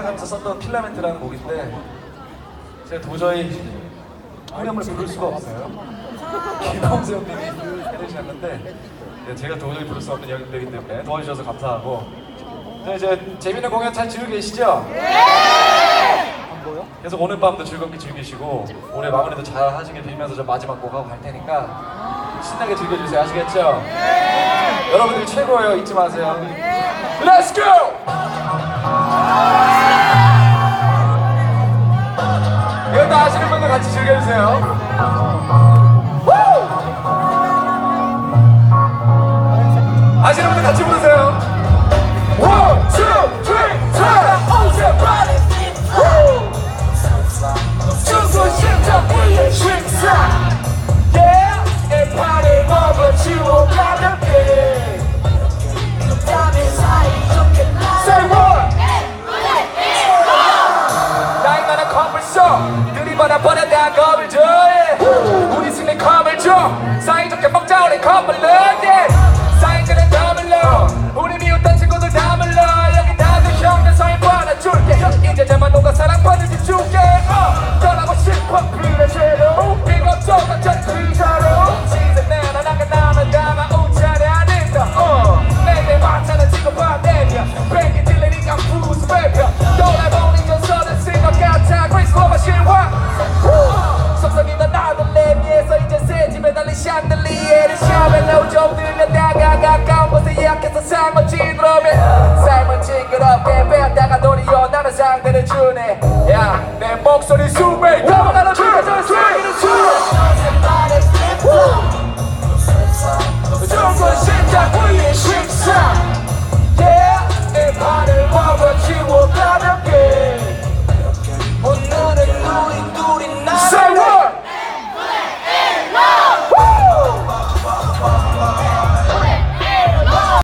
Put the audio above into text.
생각하면서 썼던 필라멘트라는 곡인데 제가 도저히 후렴을 부를 수가 없어요. 김홍수 형님이 해주셨는데 네, 제가 도저히 부를 수 없는 영역이기 때문에 도와주셔서 감사하고 네, 이제 재밌는 공연 잘 즐기고 계시죠? 계속 오늘 밤도 즐겁게 즐기시고 올해 마무리도 잘 하시길 빌면서 저 마지막 곡 하고 갈 테니까 신나게 즐겨주세요 아시겠죠? 여러분들이 최고예요 잊지 마세요 Let's go! 같이 즐겨주세요! 아시는 분들 같이 부르세요 많은 커플송 들이받아 버렸다 겁을 줘해. 우리 승리 컵을 줘. 사이좋게 먹자 우리 커플은 yeah. 야내 목소리 숨을 담아가는 비가 저 숨기는 숨